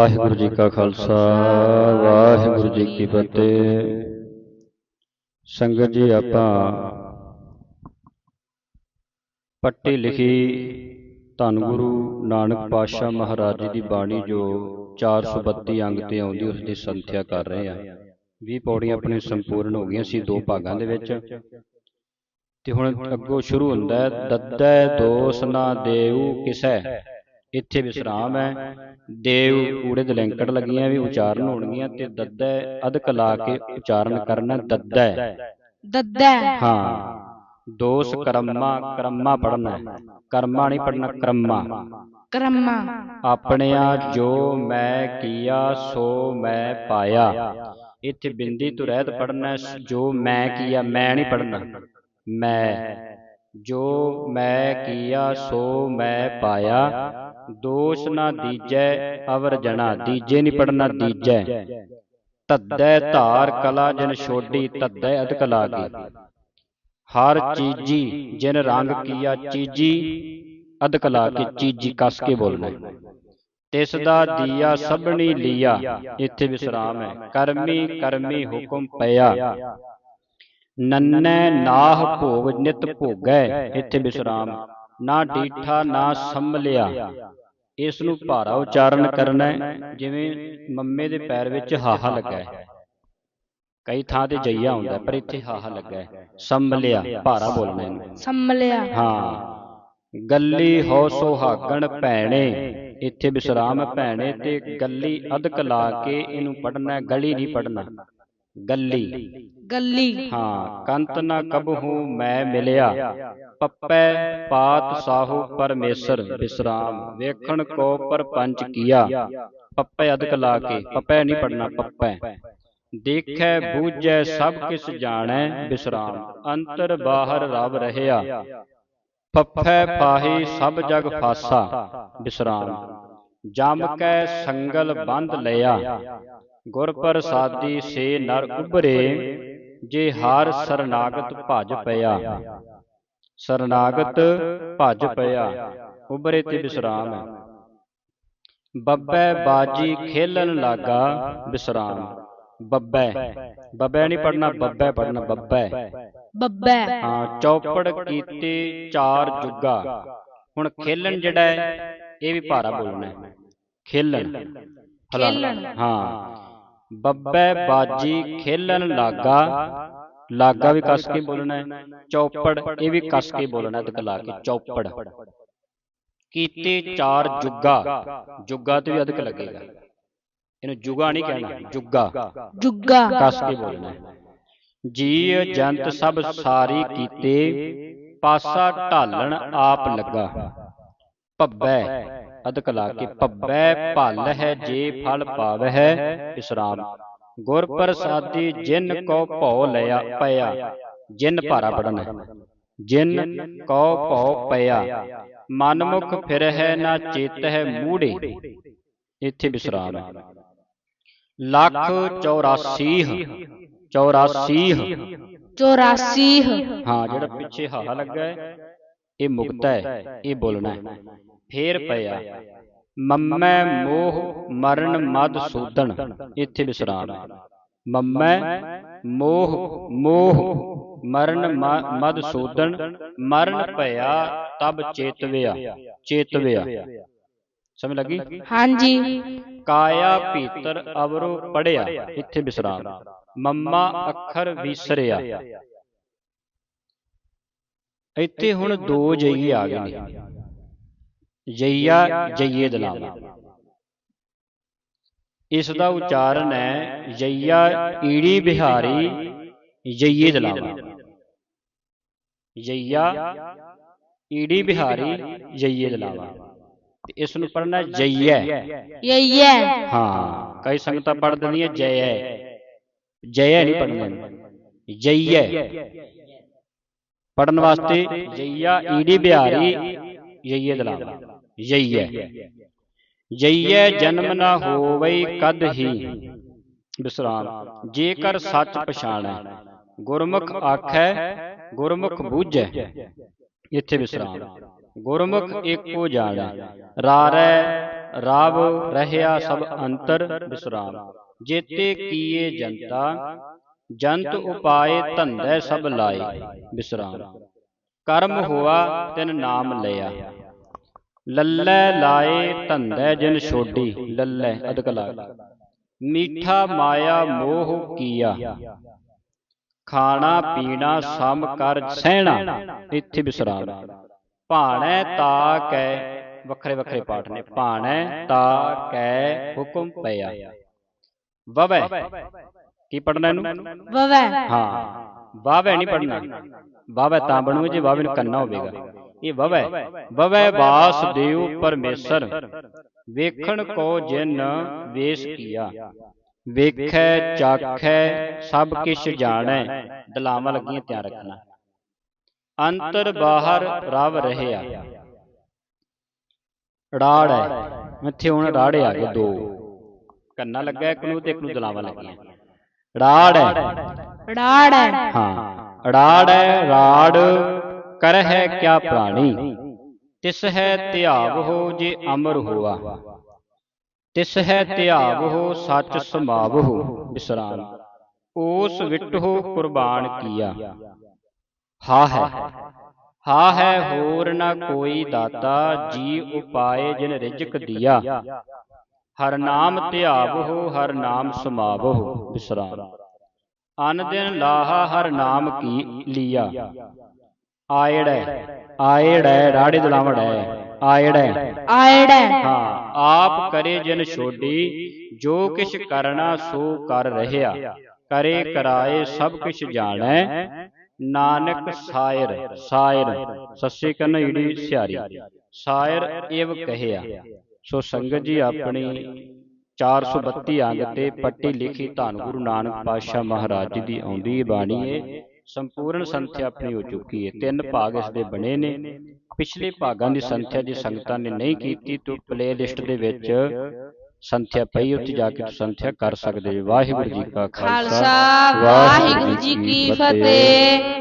ਵਾਹਿਗੁਰੂ ਜੀ ਕਾ ਖਾਲਸਾ, ਵਾਹਿਗੁਰੂ ਜੀ ਕੀ ਫਤਿਹ। ਸੰਗਤ ਜੀ, ਆਪਾਂ ਪੱਟੀ ਲਿਖੀ ਧੰਨ ਗੁਰੂ ਨਾਨਕ ਪਾਤਸ਼ਾਹ ਮਹਾਰਾਜ ਜੀ ਦੀ ਬਾਣੀ ਜੋ 432 ਅੰਗ ਤੇ ਆਉਂਦੀ, ਉਸ ਦੀ ਸੰਥਿਆ ਕਰ ਰਹੇ ਆ। 20 ਪੌੜੀਆਂ ਆਪਣੇ ਸੰਪੂਰਨ ਹੋ ਗਈਆਂ ਸੀ ਦੋ ਭਾਗਾਂ ਦੇ ਵਿੱਚ। ਤੇ ਹੁਣ ਅੱਗੋਂ ਸ਼ੁਰੂ ਹੁੰਦਾ ਹੈ ਦੱਦੈ ਦੋਸ ਨਾ ਦੇਉ ਕਿਸੈ? ਇੱਥੇ ਵਿਸਰਾਮ ਹੈ। ਦੇਵ ਕੂੜੇ ਦੇ ਲੈਂਕੜ ਲੱਗੀਆਂ ਵੀ ਉਚਾਰਨ ਹੋਣਗੀਆਂ ਤੇ ਦੱਦੈ ਅਧਕ ਲਾ ਕੇ ਉਚਾਰਨ ਕਰਨਾ ਦੱਦੈ ਦੱਦਾ ਹਾਂ। ਦੋਸ ਕਰਮਾ ਕਰਮਾ ਪੜਨਾ ਕਰਮਾ ਨਹੀਂ ਪੜਨਾ ਕਰਮਾ ਕਰਮਾ। ਆਪਣਿਆ ਜੋ ਮੈਂ ਕੀਆ ਸੋ ਮੈਂ ਪਾਇਆ। ਇੱਥੇ ਬਿੰਦੀ ਤੋਂ ਰਹਿਤ ਪੜਨਾ ਜੋ ਮੈਂ ਕੀਆ ਮੈਂ ਨਹੀਂ ਪੜਨਾ ਮੈਂ। ਜੋ ਮੈਂ ਕੀਆ ਸੋ ਮੈਂ ਪਾਇਆ। ਦੋਸ਼ ਨਾ ਦੀਜੈ ਅਵਰ ਜਣਾ ਦੀਜੇ ਨਹੀਂ ਪੜਨਾ ਦੀਜੈ। ਤੱਦੈ ਧਾਰ ਕਲਾ ਜਨ ਛੋਡੀ ਤੱਦੈ ਅਦਕ ਲਾਗੀ। ਹਰ ਚੀਜੀ ਜਿਨ ਰੰਗ ਕੀਆ ਚੀਜੀ ਅਦਕ ਲਾ ਕੇ ਚੀਜੀ ਕਸ ਕੇ ਬੋਲਣਾ। ਤਿਸ ਦਾ ਦੀਆ ਸਭਣੀ ਲੀਆ ਇੱਥੇ ਵਿਸਰਾਮ ਹੈ। ਕਰਮੀ ਕਰਮੀ ਹੁਕਮ ਪਿਆ। ਨੰਨੈ ਨਾਹ ਭੋਗ ਨਿਤ ਭੋਗੈ ਇੱਥੇ ਵਿਸਰਾਮ। ਨਾ ਡੀਠਾ ਨਾ ਸੰਭਲਿਆ। ਇਸ ਨੂੰ ਭਾਰਾ ਉਚਾਰਨ ਕਰਨਾ ਹੈ, ਜਿਵੇਂ ਮੰਮੇ ਦੇ ਪੈਰ ਵਿੱਚ ਹਾਹਾ ਲੱਗਾ ਹੈ। ਕਈ ਥਾਂ ਤੇ ਜਈਆ ਹੁੰਦਾ ਪਰ ਇੱਥੇ ਹਾਹਾ ਲੱਗਾ ਹੈ। ਸੰਭਲਿਆ ਭਾਰਾ ਬੋਲਣਾ ਇਹਨੂੰ। ਸੰਮਲਿਆ ਹਾਂ। ਗੱਲੀ ਹੋ ਸੁਹਾਗਣ ਭੈਣੇ ਇੱਥੇ ਵਿਸਰਾਮ ਹੈ ਭੈਣੇ ਤੇ ਗੱਲੀ ਅਧਕ ਲਾ ਕੇ ਇਹਨੂੰ ਪੜਨਾ ਹੈ ਗਲੀ ਨਹੀਂ ਪੜਨਾ ਗੱਲੀ। ਗੱਲੀ। ਹਾਂ ਕੰਤ ਨਾ ਕਬਹੂ ਮੈਂ ਮਿਲਿਆ। ਪੱਪੈ ਪਾਤ ਸਾਹੂ ਪਰਮੇਸ਼ਰ ਵਿਸਰਾਮ। ਵੇਖਣ ਕੋ ਪਰਪੰਚ ਕੀਆ। ਪੱਪੈ ਅਧਕ ਲਾ ਕੇ। ਪੱਪੈ ਨਹੀਂ ਪੜਨਾ ਪੱਪੈ। ਦੇਖੈ ਬੂਝੈ ਸਭ ਕਿਸ ਜਾਣੈ ਵਿਸਰਾਮ। ਅੰਤਰ ਬਾਹਰ ਰਵ ਰਹਿਆ। ਫੱਫੈ ਪਾਹੀ ਸਭ ਜਗ ਫਾਸਾ। ਵਿਸਰਾਮ। ਜਮ ਕੈ ਸੰਗਲ ਬੰਧ ਲਿਆ। ਗੁਰ ਪ੍ਰਸਾਦੀ ਸੇ ਨਰ ਉਬਰੇ ਜੇ ਹਾਰ ਸਰਨਾਗਤ ਭਜ ਪਿਆ। ਸਰਨਾਗਤ ਭਜ ਪਿਆ ਉਬਰੇ ਤੇ ਵਿਸਰਾਮ ਹੈ ਬੱਬੈ ਬਾਜੀ ਖੇਲਣ ਲਾਗਾ ਵਿਸਰਾਮ ਬੱਬੈ ਬੱਬੈ ਨਹੀਂ ਪੜਨਾ ਬੱਬੈ ਪੜਨਾ ਬੱਬੈ। ਬੱਬੈ। ਹਾਂ ਚੌਪੜ ਕੀਤੇ ਚਾਰ ਜੁਗਾ। ਹੁਣ ਖੇਲਣ ਜਿਹੜਾ ਹੈ ਇਹ ਵੀ ਭਾਰਾ ਬੋਲਣਾ ਹੈ। ਖੇਲਣ। ਹਾਂ ਬੱਬੈ ਬਾਜੀ ਖੇਲਣ ਲਾਗਾ। ਲਾਗਾ ਵੀ ਕੱਸ ਕੇ ਬੋਲਣਾ ਹੈ ਚੌਪੜ ਇਹ ਵੀ ਕੱਸ ਕੇ ਬੋਲਣਾ ਹੈ ਅਧਕ ਲਾ ਕੇ ਚੌਪੜ। ਕੀਤੇ ਚਾਰ ਜੁਗਾ ਜੁਗਾ ਤੇ ਵੀ ਅਧਕ ਲੱਗੇਗਾ। ਇਹਨੂੰ ਜੁਗਾ ਨਹੀਂ ਕਹਿਣਾ ਜੁਗਾ। ਜੁੱਗਾ। ਕੱਸ ਕੇ ਬੋਲਣਾ ਹੈ। ਜੀ ਜੰਤ ਸਭ ਸਾਰੀ ਕੀਤੇ ਪਾਸਾ ਢਾਲਣ ਆਪ ਲੱਗਾ। ਭੱਬੈ। ਅਦਕ ਲਾ ਕੇ ਭੱਬੈ ਭਲ ਹੈ ਜੇ ਫਲ ਪਾਵਹਿ ਵਿਸਰਾਮ ਗੁਰ ਪ੍ਰਸਾਦੀ ਜਿਨ ਕੋ ਭਉ ਲਿਆ ਪਿਆ। ਜਿਨ ਭਾਰਾ ਪੜਨਾ ਹੈ ਜਿਨ ਕੋ ਭਉ ਪਿਆ। ਮਨਮੁਖ ਫਿਰਹਿ ਨਾ ਚੇਤ ਹੈ ਮੂੜੇ। ਇੱਥੇ ਵਿਸਰਾਮ ਹੈ ਲੱਖ 84 84 84 ਹਾਂ ਜਿਹੜਾ ਪਿੱਛੇ ਹਾਹਾ ਲੱਗਾ ਹੈ। ਇਹ ਮੁਕਤਾ ਹੈ ਇਹ ਬੋਲਣਾ ਹੈ। ਫੇਰ ਪਿਆ ਮੰਮੈ ਮੋਹ ਮਰਨ ਮਦ ਸੂਦਣ ਇੱਥੇ ਵਿਸਰਾਮ ਹੈ। ਮੰਮੈ ਮੋਹ ਮੋਹ ਮਰਨ ਮਦ ਸੂਦਣ ਮਰਨ ਭਇਆ ਤਬ ਚੇਤਵਿਆ ਚੇਤਵਿਆ ਸਮਝ ਲੱਗੀ? ਹਾਂਜੀ। ਕਾਇਆ ਭੀਤਰ ਅਵਰੋ ਪੜਿਆ ਇੱਥੇ ਵਿਸਰਾਮ ਮੰਮਾ ਅੱਖਰ ਵਿਸਰਿਆ। ਇੱਥੇ ਹੁਣ ਦੋ ਜਈਏ ਆ ਗਏ ਨੇ। ਜਈਆ ਜਈਏ ਦਲਾਵਾ ਇਸ ਦਾ ਉਚਾਰਨ ਹੈ ਜਈਆ ਈੜੀ ਬਿਹਾਰੀ ਜਈਏ ਦਲਾਵਾ ਜਈਆ ਈੜੀ ਬਿਹਾਰੀ ਜਈਏ ਦਲਾਵਾ ਤੇ ਇਸ ਨੂੰ ਪੜਨਾ ਜਈਐ। ਯਈਐ ਹਾਂ ਕਈ ਸੰਗਤਾਂ ਪੜ ਦਿੰਦੀਆਂ ਜੈ ਜੈ ਨਹੀਂ ਪੜਨਾ ਜਈਐ। ਪੜਨ ਵਾਸਤੇ ਜਈਆ ਈੜੀ ਬਿਹਾਰੀ ਜਈਏ ਦਲਾਵਾ ਜਈਐ ਜਈਐ ਜਨਮ ਨਾ ਹੋਵਈ ਕਦ ਹੀ। ਵਿਸਰਾਮ ਜੇਕਰ ਸੱਚ ਪਛਾਣੈ ਗੁਰਮੁਖ ਆਖੈ ਗੁਰਮੁਖ ਬੂਝੈ। ਇੱਥੇ ਵਿਸਰਾਮ ਗੁਰਮੁਖ ਏਕੋ ਜਾਣੈ। ਰਾਰੈ ਰਵ ਰਹਿਆ ਸਭ ਅੰਤਰ ਵਿਸਰਾਮ ਜੇਤੇ ਕੀਏ ਜਨਤਾ ਜੰਤ ਉਪਾਏ ਧੰਦੇ ਸਭ ਲਾਏ। ਵਿਸਰਾਮ ਕਰਮ ਹੋਆ ਤਿਨ ਨਾਮ ਲਿਆ। ਲੱਲੇ ਲਾਏ ਧੰਦੇ ਜਿਨ ਛੋਡੀ। ਲੱਲੇ ਅਦਕ ਲਾ ਮੀਠਾ ਮਾਇਆ ਮੋਹ ਕੀਆ। ਖਾਣਾ ਪੀਣਾ ਸਮ ਕਰ ਸਹਿਣਾ। ਇੱਥੇ ਵਿਸਰਾਮ ਭਾਣੈ ਤਾ ਕੈ। ਵੱਖਰੇ ਵੱਖਰੇ ਪਾਠ ਨੇ। ਭਾਣੈ ਤਾ ਕੈ ਹੁਕਮ ਪਿਆ। ਵਵੈ। ਕੀ ਪੜਨਾ ਇਹਨੂੰ? ਵਵੈ ਹਾਂ। ਵਾਵੈ ਨਹੀਂ ਪੜਨਾ ਵਾਵੈ ਤਾਂ ਬਣੂ ਜੇ ਵਾਵੈ ਨੂੰ ਕੰਨਾ ਹੋਵੇਗਾ। ਇਹ ਵਵੈ ਵਵੈ ਵਾਸਦੇਵ ਪਰਮੇਸ਼ਰ। ਵੇਖਣ ਕੋ ਜਿਨ ਵੇਸ ਕੀਆ। ਵੇਖੈ ਚਾਖੈ ਸਭ ਕਿਛ ਜਾਣੈ। ਦਲਾਵਾਂ ਲੱਗੀਆਂ ਧਿਆਨ ਰੱਖਣਾ। ਅੰਤਰ ਬਾਹਰ ਰਵ ਰਹਿਆ। ਰਾੜ। ਹੈ ਇੱਥੇ ਹੁਣ ਰਾੜੇ ਆ ਗਏ ਦੋ। ਕੰਨਾ ਲੱਗਾ ਇੱਕ ਨੂੰ ਤੇ ਇੱਕ ਨੂੰ ਦਲਾਵਾਂ ਲੱਗੀਆਂ। ਰਾੜ ਹੈ। ਰਾੜ ਹੈ। ਹਾਂ ਰਾੜ ਹੈ ਰਾੜ ਕਰ ਹੈ ਕਿਆ ਪ੍ਰਾਣੀ? ਤਿਸ ਹੈ ਧਿਆਵ ਹੋ ਜੇ ਅਮਰ ਹੋਆ। ਤਿਸ ਹੈ ਧਿਆਵ ਹੋ ਸੱਚ ਸਮਾਵ ਹੋ ਵਿਸਰਾਮ ਉਸ ਵਿਟਹੁ ਕੁਰਬਾਨ ਕੀਆ। ਹਾ ਹੈ। ਹਾ ਹੈ ਹੋਰ ਨਾ ਕੋਈ ਦਾਤਾ ਜੀ ਉਪਾਏ ਜਿਨ ਰਿਜਕ ਦਿਆ। ਹਰ ਨਾਮ ਧਿਆਵਹੁ ਹਰ ਨਾਮ ਸਮਾਵਹੁ ਵਿਸਰਾਮ ਅਨ ਦਿਨ ਲਾਹਾ ਹਰ ਨਾਮ ਕੀ ਲੀਆ। ਆਇੜੈ ਆਇੜੈ ਰਾੜੇ ਦਲਾਵੜੈ ਆਇੜੈ ਆਇੜੈ ਹਾਂ ਆਪ ਕਰੇ ਜਿਨ ਛੋਡੀ ਜੋ ਕਿਛ ਕਰਨਾ ਸੋ ਕਰ ਰਹਿਆ। ਕਰੇ ਕਰਾਏ ਸਭ ਕਿਛ ਜਾਣੈ। ਨਾਨਕ ਸਾਇਰ ਸਾਇਰ ਸੱਸੇ ਕੰਨ ਈੜੀ ਸਿਆਰੀ। ਸਾਇਰ ਇਵ ਕਹਿਆ। ਸੋ ਸੰਗਤ ਜੀ ਆਪਣੀ 432 ਅੰਗ ਤੇ ਪੱਟੀ ਲਿਖੀ ਧੰਨ ਗੁਰੂ ਨਾਨਕ ਪਾਤਸ਼ਾਹ ਮਹਾਰਾਜ ਜੀ ਦੀ ਆਉਂਦੀ ਬਾਣੀ ਏ। ਸੰਪੂਰਨ ਸੰਥਿਆ ਆਪਣੀ ਹੋ ਚੁੱਕੀ ਹੈ ਤਿੰਨ ਭਾਗ ਇਸ ਦੇ ਬਣੇ ਨੇ। ਪਿਛਲੇ ਭਾਗਾਂ ਦੀ ਸੰਥਿਆ ਦੀ ਸੰਗਤਾਂ ਨੇ ਨਹੀਂ ਕੀਤੀ ਤਾਂ ਪਲੇ ਲਿਸਟ ਦੇ ਵਿੱਚ ਸੰਥਿਆ ਪਈ ਉੱਥੇ ਜਾ ਕੇ ਸੰਥਿਆ ਕਰ ਸਕਦੇ ਹੋ। ਵਾਹਿਗੁਰੂ ਜੀ ਕਾ ਖਾਲਸਾ। ਵਾਹਿਗੁਰੂ ਜੀ ਕੀ ਫਤਿਹ।